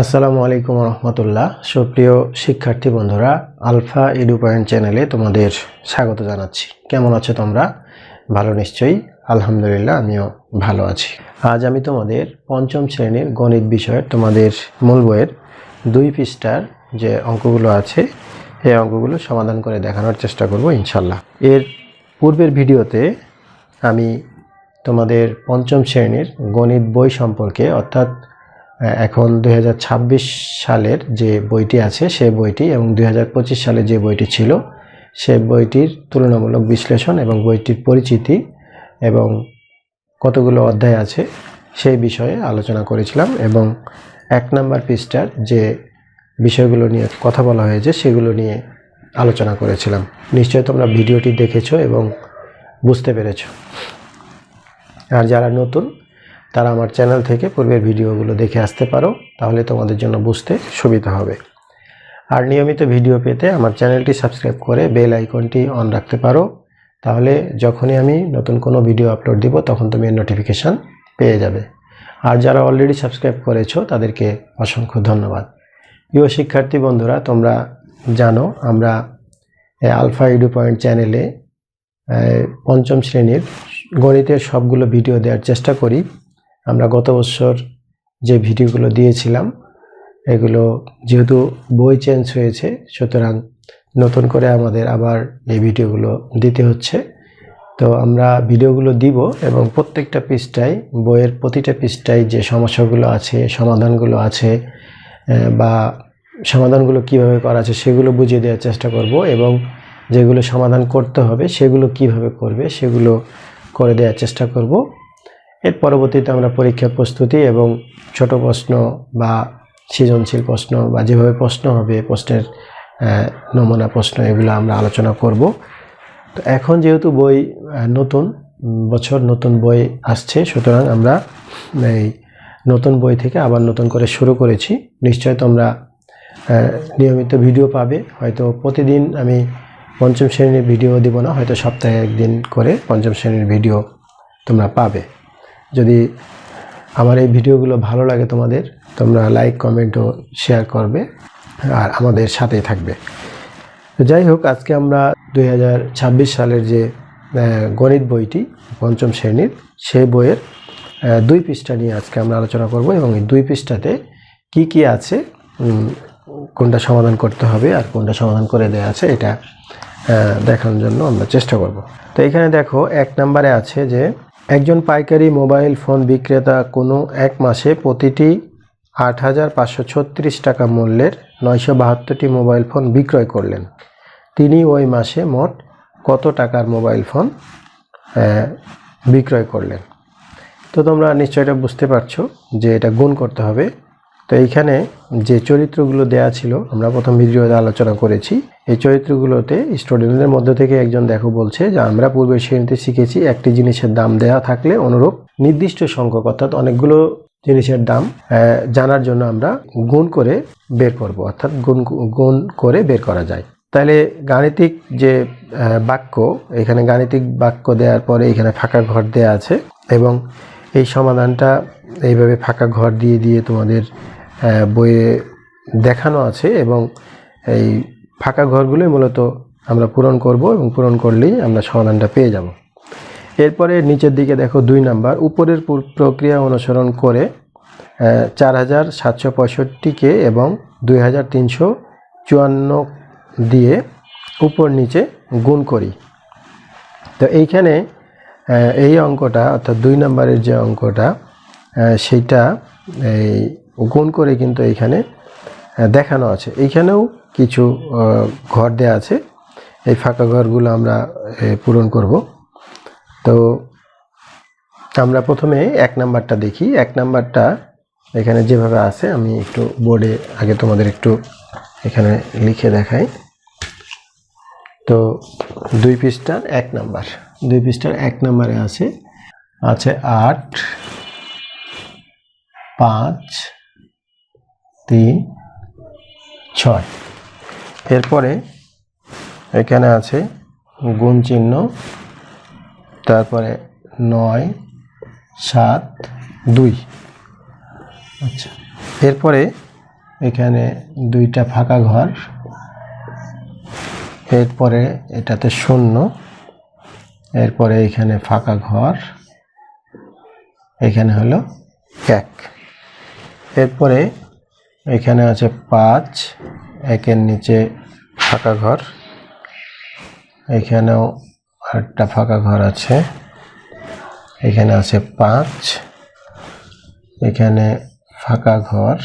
আসসালামু আলাইকুম রহমতুল্লাহ। সুপ্রিয় শিক্ষার্থী বন্ধুরা, আলফা এডু পয়েন্ট চ্যানেলে তোমাদের স্বাগত জানাচ্ছি। কেমন আছো তোমরা? ভালো নিশ্চয়ই? আলহামদুলিল্লাহ, আমিও ভালো আছি। আজ আমি তোমাদের পঞ্চম শ্রেণির গণিত বিষয়ের তোমাদের মূল বইয়ের দুই পৃষ্ঠার যে অঙ্কগুলো আছে, এই অঙ্কগুলো সমাধান করে দেখানোর চেষ্টা করব ইনশাল্লাহ এর পূর্বের ভিডিওতে আমি তোমাদের পঞ্চম শ্রেণির গণিত বই সম্পর্কে, অর্থাৎ এখন দুই হাজার ছাব্বিশ সালের যে বইটি আছে সে বইটি এবং দু হাজার পঁচিশ সালে যে বইটি ছিল সে বইটির তুলনামূলক বিশ্লেষণ এবং বইটির পরিচিতি এবং কতগুলো অধ্যায় আছে, সেই বিষয়ে আলোচনা করেছিলাম এবং এক নম্বর পৃষ্ঠার যে বিষয়গুলো নিয়ে কথা বলা হয়েছে, সেগুলো নিয়ে আলোচনা করেছিলাম। নিশ্চয়ই তোমরা ভিডিওটি দেখেছ এবং বুঝতে পেরেছ। আর যারা নতুন তারা আমার চ্যানেল থেকে পূর্বের ভিডিওগুলো দেখে আসতে পারো, তাহলে তোমাদের জন্য বুঝতে সুবিধা হবে। আর নিয়মিত ভিডিও পেতে আমার চ্যানেলটি সাবস্ক্রাইব করে বেল আইকনটি অন রাখতে পারো, তাহলে যখনই আমি নতুন কোনো ভিডিও আপলোড দিব, তখন তুমি নোটিফিকেশান পেয়ে যাবে। আর যারা অলরেডি সাবস্ক্রাইব করেছ, তাদেরকে অসংখ্য ধন্যবাদ। প্রিয় শিক্ষার্থী বন্ধুরা, তোমরা জানো, আমরা আলফা ইডু পয়েন্ট চ্যানেলে পঞ্চম শ্রেণির গণিতের সবগুলো ভিডিও দেওয়ার চেষ্টা করি। আমরা গত বছর যে ভিডিওগুলো দিয়েছিলাম, এগুলো যেহেতু বই চেঞ্জ হয়েছে, সুতরাং নতুন করে আমাদের আবার এই ভিডিওগুলো দিতে হচ্ছে। তো আমরা ভিডিওগুলো দিব এবং প্রত্যেকটা পৃষ্ঠায়, বইয়ের প্রতিটা পৃষ্ঠায় যে সমস্যাগুলো আছে, সমাধানগুলো আছে বা সমাধানগুলো কীভাবে করা আছে সেগুলো বুঝিয়ে দেওয়ার চেষ্টা করব এবং যেগুলো সমাধান করতে হবে সেগুলো কীভাবে করবে সেগুলো করে দেওয়ার চেষ্টা করব। এর পরবর্তীতে আমরা পরীক্ষা প্রস্তুতি এবং ছোট প্রশ্ন বা সৃজনশীল প্রশ্ন বা যেভাবে প্রশ্ন হবে, প্রশ্নের নমুনা প্রশ্ন এগুলো আমরা আলোচনা করব। তো এখন যেহেতু বই নতুন বছর নতুন বই আসছে, সুতরাং আমরা এই নতুন বই থেকে আবার নতুন করে শুরু করেছি। নিশ্চয় তোমরা নিয়মিত ভিডিও পাবে। হয়তো প্রতিদিন আমি পঞ্চম শ্রেণির ভিডিও দিব না, হয়তো সপ্তাহে একদিন করে পঞ্চম শ্রেণির ভিডিও তোমরা পাবে। যদি আমার এই ভিডিওগুলো ভালো লাগে তোমাদের, তোমরা লাইক কমেন্ট ও শেয়ার করবে আর আমাদের সাথেই থাকবে। যাই হোক, আজকে আমরা দুই হাজার ছাব্বিশ সালের যে গণিত বইটি, পঞ্চম শ্রেণির, সেই বইয়ের দুই পৃষ্ঠা নিয়ে আজকে আমরা আলোচনা করব এবং এই দুই পৃষ্ঠাতে কি কি আছে কোনটা সমাধান করতে হবে আর কোনটা সমাধান করে দেওয়া আছে, এটা দেখানোর জন্য আমরা চেষ্টা করব। তো এখানে দেখো, এক নম্বরে আছে যে একজন পাইকারি মোবাইল ফোন বিক্রেতা কোনো এক মাসে প্রতিটি আট হাজার পাঁচশো ছত্রিশ টাকা মূল্যের নয়শো বাহাত্তরটি মোবাইল ফোন বিক্রয় করলেন। তিনি ওই মাসে মোট কত টাকার মোবাইল ফোন বিক্রয় করলেন। তো তোমরা নিশ্চয় এটা বুঝতে পারছ যে এটা গুণ করতে হবে। তো এইখানে যে চরিত্রগুলো দেয়া ছিল, আমরা প্রথম ভিডিওতে আলোচনা করেছি। এই চরিত্রগুলোতে স্টুডেন্টদের মধ্য থেকে একজন দেখো বলছে যে, আমরা পূর্বের শ্রেণীতে শিখেছি একটি জিনিসের দাম দেয়া থাকলে অনুরূপ নির্দিষ্ট সংখ্যক, অর্থাৎ অনেকগুলো জিনিসের দাম জানার জন্য আমরা গুণ করে বের করব, অর্থাৎ গুণ গুণ করে বের করা যায়। তাহলে গাণিতিক যে বাক্য, এখানে গাণিতিক বাক্য দেওয়ার পরে এখানে ফাঁকা ঘর দেয়া আছে এবং এই সমাধানটা এইভাবে ফাঁকা ঘর দিয়ে দিয়ে তোমাদের বইয়ে দেখানো আছে এবং এই ফাঁকা ঘরগুলোই মূলত আমরা পূরণ করব এবং পূরণ করলেই আমরা সমাধানটা পেয়ে যাব। এরপরে নিচের দিকে দেখো দুই নাম্বার, উপরের প্রক্রিয়া অনুসরণ করে চার হাজার সাতশো পঁয়ষট্টিকে এবং দুই হাজার তিনশো চুয়ান্ন দিয়ে উপর নিচে গুণ করি। তো এইখানে এই অঙ্কটা অর্থাৎ দুই নম্বরের যে অঙ্কটা সেইটা এই গুণ করে কিন্তু এইখানে দেখানো আছে। এইখানেও কিছু ঘর দেয়া আছে। এই ফাঁকা ঘরগুলো আমরা পূরণ করব। তো আমরা প্রথমে এক নাম্বারটা দেখি। এক নাম্বারটা এখানে যেভাবে আছে, আমি একটু বোর্ডে আগে তোমাদের একটু এখানে লিখে দেখাই। তো দুই পৃষ্ঠার এক নাম্বার। দুই পৃষ্ঠার এক নাম্বারে আছে আছে আট, পাঁচ তিন, ছয়। এরপরে এখানে আছে গুণ চিহ্ন, তারপরে নয়, সাত, দুই। আচ্ছা এরপরে এখানে দুইটা ফাঁকা ঘর, এরপরে এটাতে শূন্য, এরপরে এখানে ফাঁকা ঘর, এখানে হলো এক। এরপরে এখানে আছে পাঁচ, একের নিচে ফাঁকা ঘর। এখানেও একটা ফাঁকা ঘর আছে। এখানে আছে পাঁচ, এখানে ফাঁকা ঘর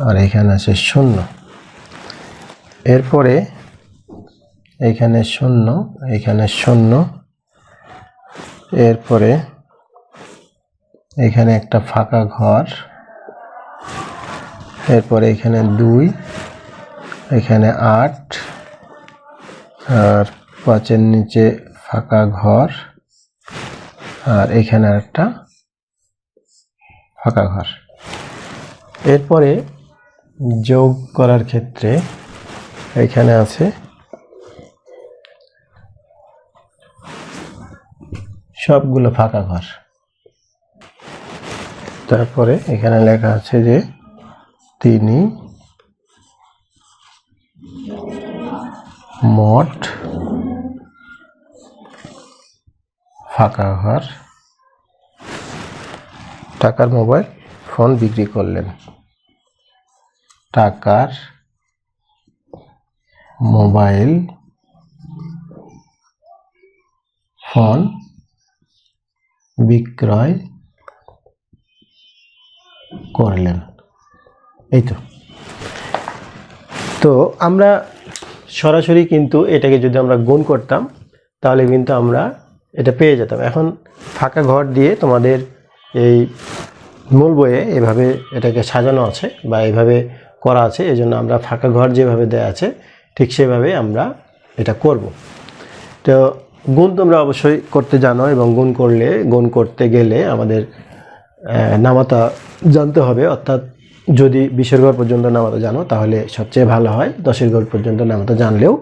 আর এখানে আছে শূন্য। এরপরে এখানে শূন্য এখানে শূন্য। এরপরে এখানে একটা ফাঁকা ঘর। এরপরে এখানে দুই, এখানে আট, আর পাঁচের নিচে ফাঁকা ঘর, আর এখানে একটা ফাঁকা ঘর। এরপরে যোগ করার ক্ষেত্রে এখানে আছে সবগুলো ফাঁকা ঘর। তারপরে এখানে লেখা আছে যে তিনি মোট ফাঁকা ঘর টাকার মোবাইল ফোন বিক্রি করলেন। টাকার মোবাইল ফোন বিক্রয় করলেন। এই তো। তো আমরা সরাসরি কিন্তু এটাকে যদি আমরা গুণ করতাম, তাহলে কিন্তু আমরা এটা পেয়ে যেতাম। এখন ফাঁকা ঘর দিয়ে তোমাদের এই মূল বইয়ে এভাবে এটাকে সাজানো আছে বা এভাবে করা আছে এই জন্য আমরা ফাঁকা ঘর যেভাবে দেওয়া আছে, ঠিক সেভাবে আমরা এটা করব। তো গুণ তোমরা অবশ্যই করতে জানো এবং গুণ করলে, গুণ করতে গেলে আমাদের নামাতা জানতে হবে। অর্থাৎ যদি বিশের ঘর পর্যন্ত নামাতে জানো, তাহলে সবচেয়ে ভালো হয় দশের ঘর পর্যন্ত নামাতা জানলেও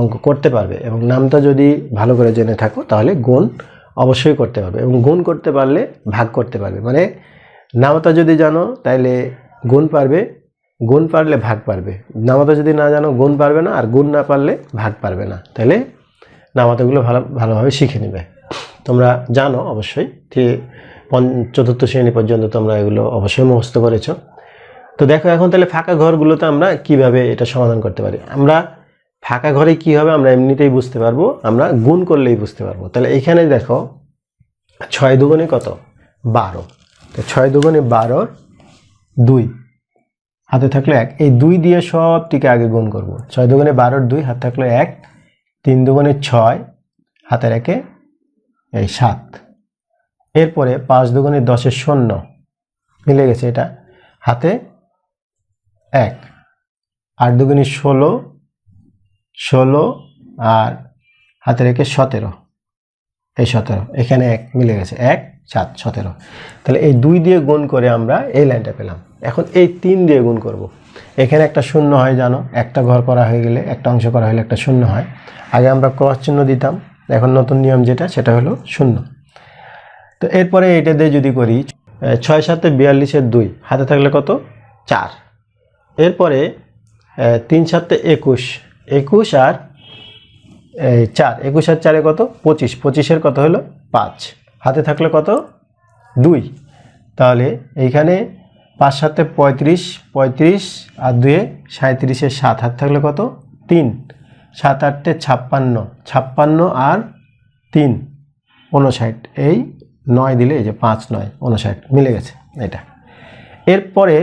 অঙ্ক করতে পারবে এবং নামটা যদি ভালো করে জেনে থাকো, তাহলে গুণ অবশ্যই করতে পারবে এবং গুণ করতে পারলে ভাগ করতে পারবে। মানে নামতা যদি জানো তাহলে গুণ পারবে, গুণ পারলে ভাগ পারবে। নামাতা যদি না জানো, গুণ পারবে না, আর গুণ না পারলে ভাগ পারবে না। তাহলে নামাতাগুলো ভালো, ভালোভাবে শিখে নেবে। তোমরা জানো অবশ্যই যে চতুর্থ শ্রেণি পর্যন্ত তোমরা এগুলো অবশ্যই মুখস্থ করেছ। তো দেখো এখন তাহলে ফাঁকা ঘরগুলোতে আমরা কীভাবে এটা সমাধান করতে পারি? আমরা ফাঁকা ঘরে কি হবে আমরা এমনিতেই বুঝতে পারব, আমরা গুণ করলেই বুঝতে পারব। তাহলে এখানে দেখো ছয় দুগুণে কত? বারো। তো ছয় দুগুণে বারোর দুই। হাতে থাকল এক। এই দুই দিয়ে সবটিকে আগে গুণ করব। ছয় দুগুণে বারোর দুই, হাতে থাকল এক। তিন দুগুণে ছয় হাতে রেখে এই সাত। এরপরে পাঁচ দুগুণে দশের শূন্য। মিলে গেছে এটা। হাতে এক। আট দুগুণে ষোলো ষোলো আর হাতে রেখে সতেরো। এই সতেরো, এখানে এক মিলে গেছে। এক, সাত, সতেরো। তাহলে এই দুই দিয়ে গুণ করে আমরা এই লাইনটা পেলাম। এখন এই তিন দিয়ে গুণ করব। এখানে একটা শূন্য হয়, জানো? একটা ঘর করা হয়ে গেলে একটা অংশ করা হলে একটা শূন্য হয়। আগে আমরা ক্রস চিহ্ন দিতাম। এখন নতুন নিয়ম যেটা, সেটা হলো শূন্য। তো এরপরে এটা দিয়ে যদি করি ছয় সাতে বিয়াল্লিশের দুই, হাতে থাকলে কত? চার। এরপরে তিন সাতে একুশ। একুশ আর চার। একুশ আর চারে কত? পঁচিশ। পঁচিশের কত হলো? পাঁচ। হাতে থাকলে কত? দুই। তাহলে এইখানে পাঁচ সাতে পঁয়ত্রিশ পঁয়ত্রিশ আর দুয়ে সাঁত্রিশের সাত। হাত থাকলে কত? তিন। সাত আটটে ছাপ্পান্ন। ছাপ্পান্ন আর তিন। ঊনষাট। এই নয় দিলে এই যে পাঁচ নয়, ঊনষাট। মিলে গেছে এটা। এরপরে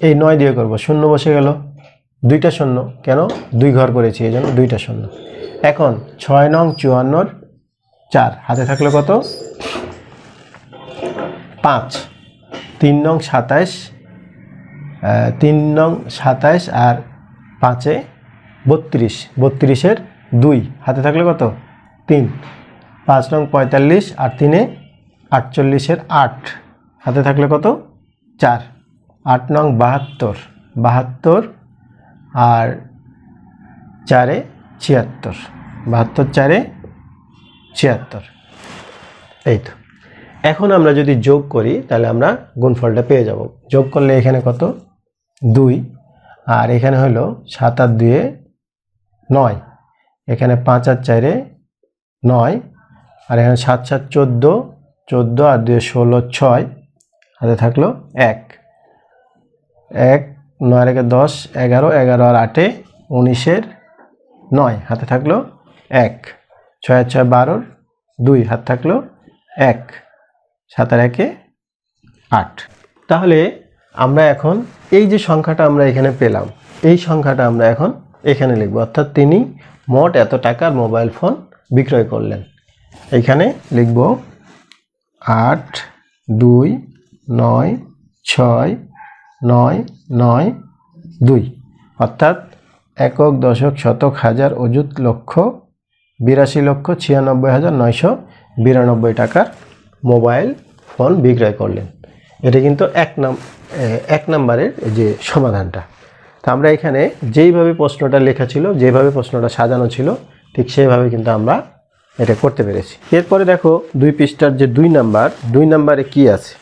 এই নয় দিয়ে করব। শূন্য বসে গেল। দুইটা শূন্য। কেন? দুই ঘর করেছি, এই জন্য দুইটা শূন্য। এখন ছয় নং চুয়ান্নর চার। হাতে থাকলে কত? পাঁচ। তিন নং সাতাইশ তিন নং সাতাইশ আর পাঁচে বত্রিশ। বত্রিশের দুই। হাতে থাকলে কত? তিন। পাঁচ নং পঁয়তাল্লিশ আর তিনে আটচল্লিশের আট। হাতে থাকলে কত? চার। আট নং বাহাত্তর বাহাত্তর আর চারে ছিয়াত্তর, বাহাত্তর চারে ছিয়াত্তর। এই তো। এখন আমরা যদি যোগ করি, তাহলে আমরা গুণফলটা পেয়ে যাব। যোগ করলে এখানে কত? দুই। আর এখানে হলো সাত আর দুয়ে নয়। এখানে পাঁচ আর চারে নয়। আর এখানে সাত সাত, চোদ্দ চোদ্দ আর দুয়ে ষোলো, ছয়। হাতে থাকল এক। এক, নয় রেখে দশ, এগারো এগারো আর আটে উনিশের নয়, হাতে থাকল এক। ছয় আর ছয় বারোর দুই, হাত থাকল এক। সাতার একে আট। তাহলে আমরা এখন এই যে সংখ্যাটা আমরা এখানে পেলাম, এই সংখ্যাটা আমরা এখন এখানে লিখব। অর্থাৎ তিনি মোট এত টাকার মোবাইল ফোন বিক্রয় করলেন। এখানে লিখব আট, দুই, নয়, ছয় নয় নয়, দুই। অর্থাৎ একক দশক শতক হাজার অযুত লক্ষ, বিরাশি লক্ষ ছিয়ানব্বই হাজার নয়শো বিরানব্বই টাকার মোবাইল ফোন বিক্রয় করলেন। এটা কিন্তু এক নাম এক নম্বরের যে সমাধানটা। তা আমরা এখানে যেইভাবে প্রশ্নটা লেখা ছিল, যেভাবে প্রশ্নটা সাজানো ছিল, ঠিক সেইভাবে কিন্তু আমরা এটা করতে পেরেছি। এরপরে দেখো দুই পৃষ্ঠার যে দুই নাম্বার, দুই নাম্বারে কি আছে?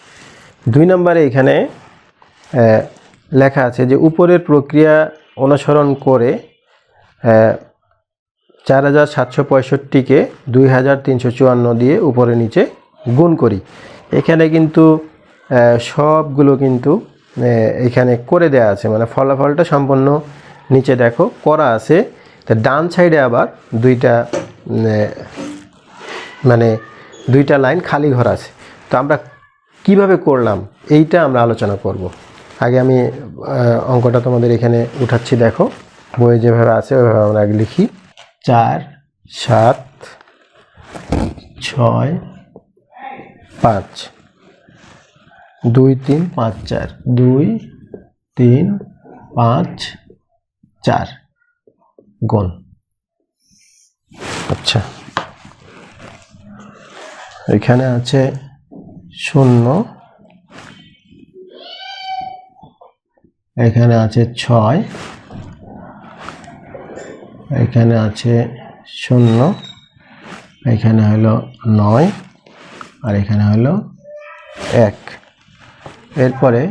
দুই নাম্বারে এখানে লেখা আছে যে উপরের প্রক্রিয়া অনুসরণ করে চার হাজার সাতশো পঁয়ষট্টিকে দুই হাজার তিনশো চুয়ান্ন দিয়ে উপরে নিচে গুণ করি। এখানে কিন্তু সবগুলো কিন্তু এখানে করে দেয়া আছে। মানে ফলাফলটা সম্পূর্ণ নিচে দেখো, করা আছে। তা ডান সাইডে আবার দুইটা মানে দুইটা লাইন খালি ঘর আছে। তো আমরা কীভাবে করলাম? এইটা আমরা আলোচনা করব। আগে আমি অঙ্কটা তোমাদের এখানে উঠাচ্ছি, দেখো। বইয়ে যেভাবে আছে, ওইভাবে আমরা আগে লিখি। চার, সাত, ছয়, পাঁচ। দুই, তিন, পাঁচ, চার। দুই, তিন, পাঁচ, চার। গুণ আচ্ছা। এখানে আছে শূন্য। এখানে আছে ছয়। এখানে আছে শূন্য। এখানে হলো নয় আর এখানে হলো এক। এরপরে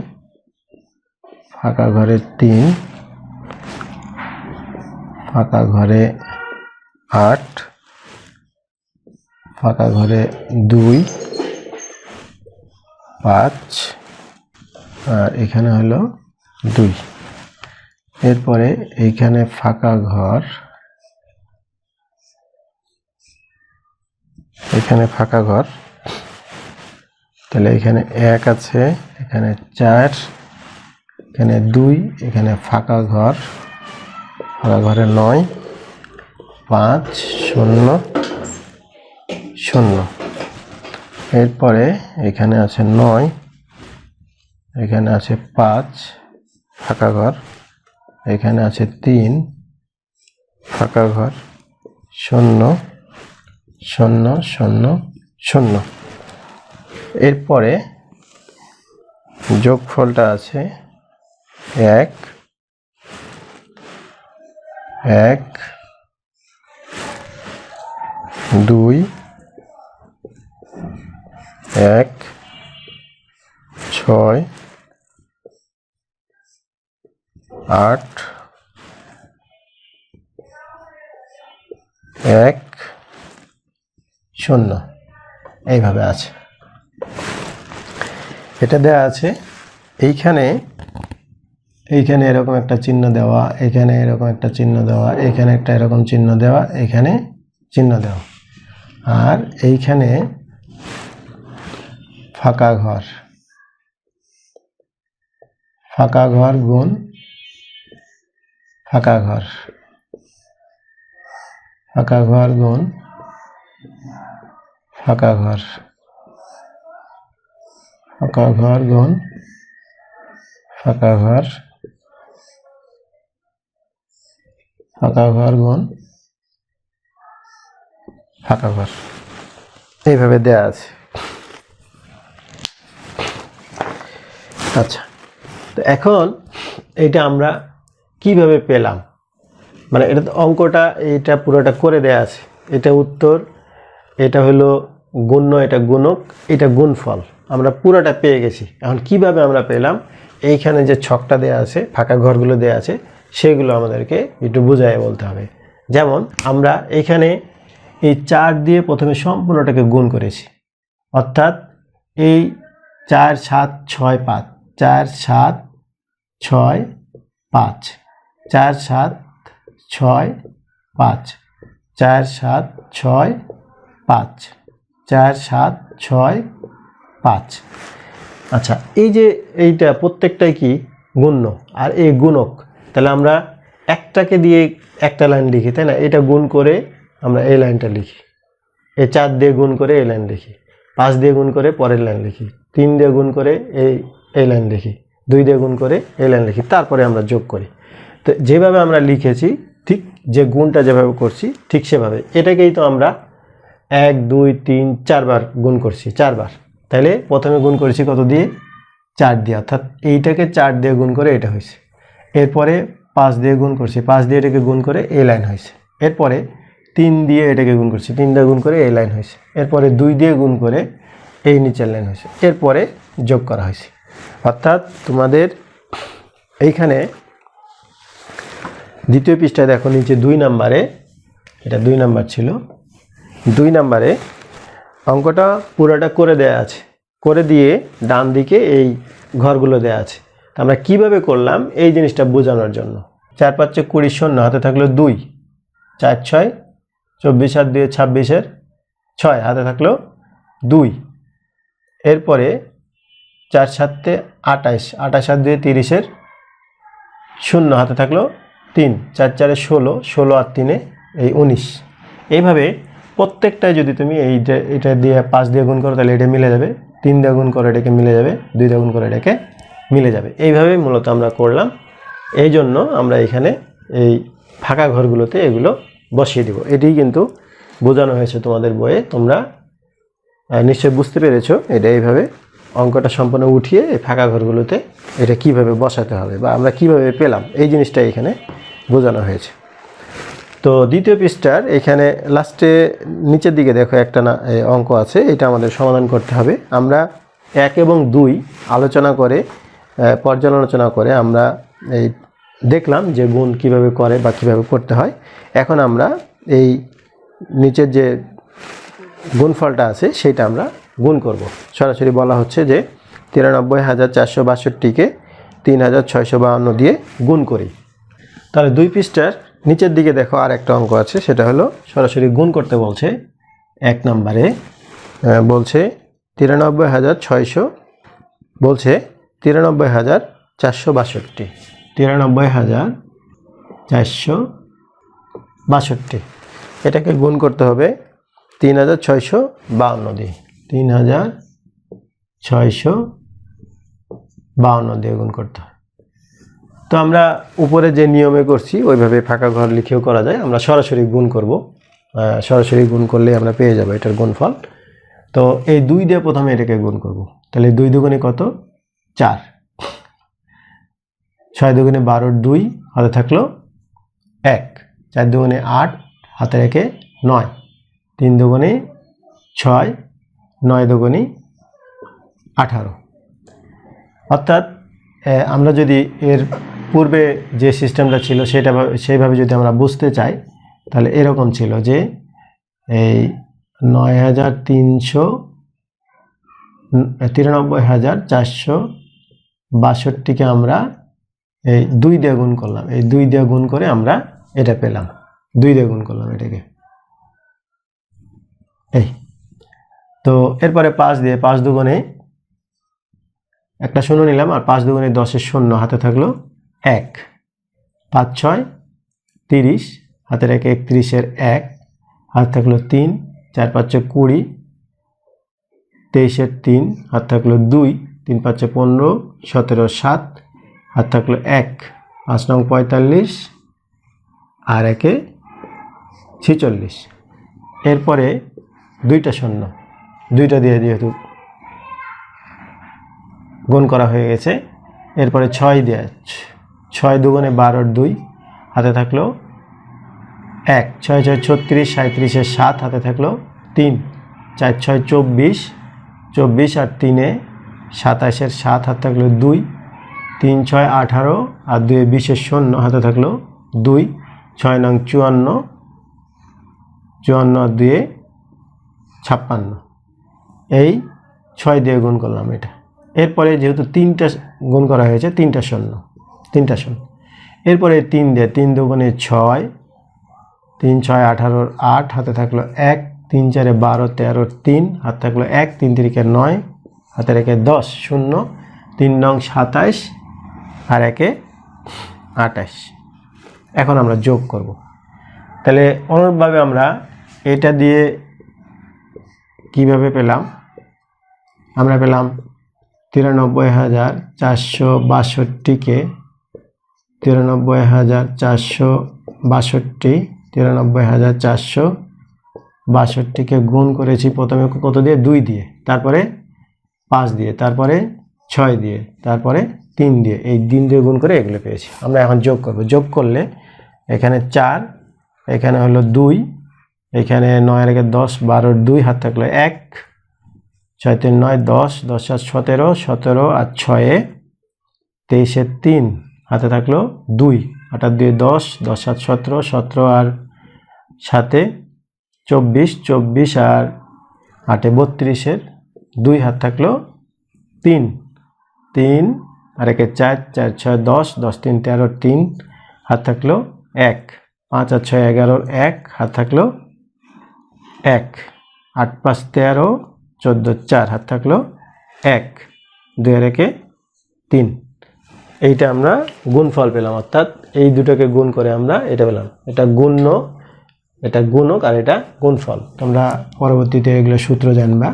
ফাঁকা ঘরে তিন, ফাঁকা ঘরে আট, ফাঁকা ঘরে দুই, পাঁচ। আর এখানে হলো দুই। এরপরে এইখানে ফাঁকা ঘর। এখানে ফাঁকা ঘর। তাহলে এখানে এক আছে, এখানে চার, এখানে দুই, এখানে ফাঁকা ঘর। ফাঁকা ঘরে নয়, পাঁচ, শূন্য শূন্য। এরপরে এখানে আছে নয়, এখানে আছে পাঁচ ফাঁকা ঘর। এখানে আছে তিন ফাঁকা ঘর, শূন্য শূন্য শূন্য শূন্য। এরপরে যোগফলটা আছে এক এক, দুই, এক, ছয় আট, এক, শূন্য। এইভাবে আছে। এটা দেওয়া আছে, এইখানে এইখানে এরকম একটা চিহ্ন দেওয়া, এখানে এরকম একটা চিহ্ন দেওয়া, এখানে একটা এরকম চিহ্ন দেওয়া, এখানে চিহ্ন দেওয়া। আর এইখানে ফাঁকা ঘর। ফাঁকা ঘর গুণ ফাঁকা ঘর। ফাঁকা ঘর গুণ ফাঁকা ঘর। ফাঁকা ঘর গুণ ফাঁকা ঘর। ফাঁকা ঘর গুণ ফাঁকা ঘর। এইভাবে দেয়া আছে। আচ্ছা তো এখন এটা আমরা কীভাবে পেলাম? মানে এটা অঙ্কটা, এটা পুরোটা করে দেয়া আছে। এটা উত্তর, এটা হলো গুণ্য, এটা গুণক, এটা গুণফল। আমরা পুরোটা পেয়ে গেছি। এখন কীভাবে আমরা পেলাম? এইখানে যে ছকটা দেয়া আছে, ফাঁকা ঘরগুলো দেয়া আছে, সেগুলো আমাদেরকে একটু বুঝাই বলতে হবে। যেমন, আমরা এখানে এই চার দিয়ে প্রথমে সম্পূর্ণটাকে গুণ করেছি। অর্থাৎ এই চার সাত ছয় পাঁচ, চার সাত ছয় পাঁচ। চার সাত ছয় পাঁচ। চার সাত ছয় পাঁচ। চার সাত ছয় পাঁচ। আচ্ছা এই যে এইটা প্রত্যেকটাই কি? গুণ্য। আর এই গুণক, তাহলে আমরা একটাকে দিয়ে একটা লাইন লিখি, তাই না? এটা গুণ করে আমরা এই লাইনটা লিখি। এই চার দিয়ে গুণ করে এই লাইন লিখি। পাঁচ দিয়ে গুণ করে পরের লাইন লিখি। তিন দিয়ে গুণ করে এই এই লাইন লিখি। দুই দিয়ে গুণ করে এই লাইন লিখি। তারপরে আমরা যোগ করি। তো যেভাবে আমরা লিখেছি, ঠিক যে গুণটা যেভাবে করছি, ঠিক সেভাবে। এটাকেই তো আমরা এক, দুই, তিন, চারবার গুণ করছি, চারবার। তাহলে প্রথমে গুণ করেছি কত দিয়ে? চার দিয়ে। অর্থাৎ এইটাকে চার দিয়ে গুণ করে এটা হয়েছে। এরপরে পাঁচ দিয়ে গুণ করছি, পাঁচ দিয়ে এটাকে গুণ করে এই লাইন হয়েছে। এরপরে তিন দিয়ে এটাকে গুণ করছি, তিন দিয়ে গুণ করে এই লাইন হয়েছে। এরপরে দুই দিয়ে গুণ করে এই নিচের লাইন হয়েছে। এরপরে যোগ করা হয়েছে। অর্থাৎ তোমাদের এইখানে দ্বিতীয় পৃষ্ঠায় দেখো, নিচে দুই নাম্বারে, এটা দুই নাম্বার ছিল, দুই নাম্বারে অঙ্কটা পুরোটা করে দেয়া আছে, করে দিয়ে ডান দিকে এই ঘরগুলো দেয়া আছে। আমরা কীভাবে করলাম এই জিনিসটা বোঝানোর জন্য? চার পাঁচে কুড়ি শূন্য, হাতে থাকল দুই, চার ছয়, চব্বিশ হাত দিয়ে ছাব্বিশের ছয়, হাতে থাকল দুই। এরপরে চার সাতে আটাইশ আটাশ হাত দিয়ে তিরিশের শূন্য, হাতে থাকল তিন, চার, চারে ষোলো ষোলো আর তিনে এই উনিশ। এইভাবে প্রত্যেকটায় যদি তুমি এই এটা দিয়ে পাঁচ দিয়ে গুণ করো, তাহলে এটা মিলে যাবে। তিন দিয়ে গুণ করে, এটাকে মিলে যাবে। দুই দিয়ে গুণ করে, এটাকে মিলে যাবে। এইভাবে মূলত আমরা করলাম। এই জন্য আমরা এখানে এই ফাঁকা ঘরগুলোতে এগুলো বসিয়ে দিব। এটিই কিন্তু বোঝানো হয়েছে তোমাদের বইয়ে। তোমরা নিশ্চয়ই বুঝতে পেরেছ এটা এইভাবে অঙ্কটা সম্পূর্ণ উঠিয়ে এই ফাঁকা ঘরগুলোতে এটা কীভাবে বসাতে হবে বা আমরা কীভাবে পেলাম। এই জিনিসটা এখানে বোঝানো হয়েছে। তো দ্বিতীয় পৃষ্ঠার এখানে লাস্টে নিচের দিকে দেখো একটা না অঙ্ক আছে, এটা আমাদের সমাধান করতে হবে। আমরা এক এবং দুই আলোচনা করে পর্যালোচনা করে আমরা এই দেখলাম যে গুণ কীভাবে করে বা কীভাবে করতে হয়। এখন আমরা এই নিচের যে গুণফলটা আছে, সেটা আমরা গুণ করব। সরাসরি বলা হচ্ছে যে তিরানব্বই হাজার চারশো বাষট্টিকে তিন হাজার ছয়শো বাহান্ন দিয়ে গুণ করি। তাহলে দুই পৃষ্ঠার নিচের দিকে দেখো আর একটা অঙ্ক আছে, সেটা হলো সরাসরি গুণ করতে বলছে। এক নম্বরে বলছে তিরানব্বই হাজার ছয়শো, বলছে তিরানব্বই হাজার চারশো বাষট্টি, তিরানব্বই হাজার চারশো বাষট্টি। এটাকে গুণ করতে হবে তিন হাজার ছয়শো বাউন্ন দিয়ে। তিন হাজার ছয়শো বাউন্ন দিয়ে গুণ করতে হয়। তো আমরা উপরে যে নিয়মে করছি, ওইভাবে ফাঁকা ঘর লিখেও করা যায়। আমরা সরাসরি গুণ করব। সরাসরি গুণ করলে আমরা পেয়ে যাব এটার গুণফল। তো এই দুই দিয়ে প্রথমে এটাকে গুণ করব। তাহলে দুই দুগুণে কত? চার। ছয় দুগুণে বারোর দুই হাতে থাকল এক। চার দুগুণে আট, হাতে রেখে নয়। তিন দুগুণে ছয়, নয় দুগুণে আঠারো। অর্থাৎ আমরা যদি এর পূর্বে যে সিস্টেমটা ছিল সেটা সেইভাবে যদি আমরা বুঝতে চাই, তাহলে এরকম ছিল যে এই নয় হাজার তিনশো তিরানব্বই হাজার চারশো বাষট্টিকে আমরা এই দুই দিয়ে গুণ করলাম। এই দুই দিয়ে গুণ করে আমরা এটা পেলাম। দুই দিয়ে গুণ করলাম এটাকে। এই। তো এরপরে পাঁচ দিয়ে, পাঁচ দুগুণে একটা শূন্য নিলাম আর পাঁচ দুগুণে দশের শূন্য হাতে থাকল এক, পাঁচ, ছয়, তিরিশ হাতে এক একত্রিশের এক, হাত থাকল তিন, চার পাঁচশো কুড়ি, তেইশের তিন, হাত থাকল দুই, তিন পাঁচশো পনেরো, সতেরো, সাত, হাত থাকল এক, পাঁচ নং পঁয়তাল্লিশ, আর একে ছেচল্লিশ। এরপরে দুইটা শূন্য, দুইটা দিয়ে যেহেতু গুণ করা হয়ে গেছে, এরপরে ছয় দেওয়া ছয় দুগুণে বারোর দুই, হাতে থাকল এক। ছয় ছয় ছত্রিশ সাঁত্রিশের সাত, হাতে থাকল তিন। চার ছয় চব্বিশ চব্বিশ আর তিনে সাতাশের সাত, হাতে থাকল দুই। তিন ছয় আঠারো আর দুই বিশের শূন্য, হাতে থাকল দুই। ছয় নং চুয়ান্ন চুয়ান্ন আর দুয়ে ছাপ্পান্ন। এই ছয় দিয়ে গুণ করলাম এটা। এরপরে যেহেতু তিনটা গুণ করা হয়েছে, তিনটা শূন্য। তিনটা শূন্য। এরপরে তিন দিয়ে তিন দুগুণে ছয়, তিন ছয় আঠারোর আট, হাতে থাকল এক, তিন চারে বারো তেরোর তিন, হাতে থাকল এক, তিন তিরিকে নয়, হাতে রেখে দশ শূন্য, তিন নং সাতাইশ আর একে আটাইশ। এখন আমরা যোগ করব। তাহলে অনুরূপভাবে আমরা এটা দিয়ে কীভাবে পেলাম? আমরা পেলাম তিরানব্বই হাজার চারশো বাষট্টিকে তিরানব্বই হাজার চারশো বাষট্টি, তিরানব্বই হাজার চারশো বাষট্টিকে গুণ করেছি প্রথমে কত দিয়ে? দুই দিয়ে। তারপরে পাঁচ দিয়ে। তারপরে ছয় দিয়ে। তারপরে তিন দিয়ে। এই তিন দিয়ে গুণ করে এগুলো পেয়েছি। আমরা এখন যোগ করব। যোগ করলে এখানে চার, এখানে হলো দুই, এখানে নয় রেখে দশ বারোর দুই হাত থাকল এক, ছয় তিন নয়, দশ দশ আর সতেরো সতেরো আর ছয়ে তেইশের তিন। হাতে থাকল দুই। আটার দুই দশ দশ আর সতেরো সতেরো আর সাতে চব্বিশ চব্বিশ আর আটে বত্রিশের দুই হাত থাকল তিন। তিন আর একে চার চার ছয় দশ দশ তিন তেরো তিন, হাত থাকল এক। পাঁচ আর ছয় এগারোর এক, হাত থাকল এক। আট পাঁচ তেরো, চোদ্দ চার, হাত থাকল এক। দুই আর একে তিন। এইটা আমরা গুণফল পেলাম অর্থাৎ এই দুটোকে গুণ করে আমরা এটা পেলাম। এটা গুণ্য এটা গুণক আর এটা গুণফল। তোমরা পরবর্তীতে এগুলো সূত্র জানবা।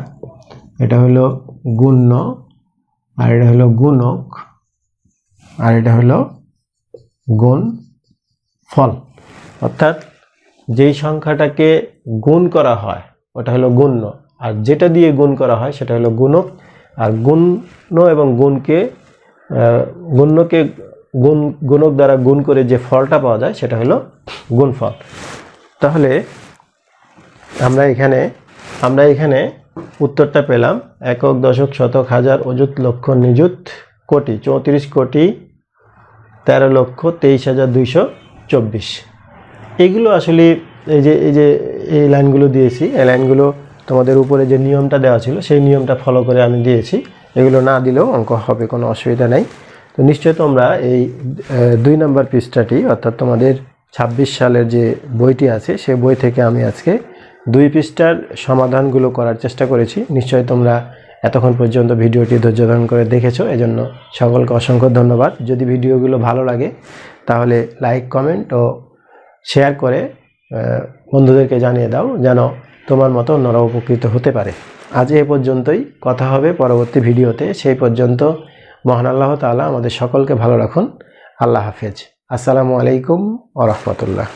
এটা হলো গুণ্য আর এটা হলো গুণক আর এটা হলো গুণ ফল অর্থাৎ যেই সংখ্যাটাকে গুণ করা হয় ওটা হলো গুণ্য। আর যেটা দিয়ে গুণ করা হয় সেটা হলো গুণক। আর গুণ্য এবং গুণকে গুণ্যকে গুণ, গুণক দ্বারা গুণ করে যে ফলটা পাওয়া যায়, সেটা হলো গুণফল। তাহলে আমরা এখানে আমরা এখানে উত্তরটা পেলাম, একক, দশক, শতক, হাজার, অযুত, লক্ষ, নিযুত, কোটি, চৌত্রিশ কোটি, তেরো লক্ষ, তেইশ হাজার, দুইশো চব্বিশ। এগুলো আসলে এই যে এই যে, এই লাইনগুলো দিয়েছি, এই লাইনগুলো তোমাদের উপরে যে নিয়মটা দেওয়া ছিল, সেই নিয়মটা ফলো করে আমি দিয়েছি। এগুলো না দিলেও অঙ্ক হবে, কোনো অসুবিধা নেই। তো নিশ্চয় তোমরা এই দুই নম্বর পৃষ্ঠাটি, অর্থাৎ তোমাদের ছাব্বিশ সালের যে বইটি আছে সেই বই থেকে আমি আজকে দুই পৃষ্ঠার সমাধানগুলো করার চেষ্টা করেছি। নিশ্চয় তোমরা এতক্ষণ পর্যন্ত ভিডিওটি ধৈর্য ধারণ করে দেখেছ, এজন্য সকলকে অসংখ্য ধন্যবাদ। যদি ভিডিওগুলো ভালো লাগে, তাহলে লাইক, কমেন্ট ও শেয়ার করে বন্ধুদেরকে জানিয়ে দাও, যেন তোমার মতো অন্যরা উপকৃত হতে পারে। আজ এ পর্যন্তই। কথা হবে পরবর্তী ভিডিওতে। সেই পর্যন্ত মহান আল্লাহ তাআলা আমাদের সকলকে ভালো রাখুন। আল্লাহ হাফেজ। আসসালামু আলাইকুম ও রহমতুল্লাহ।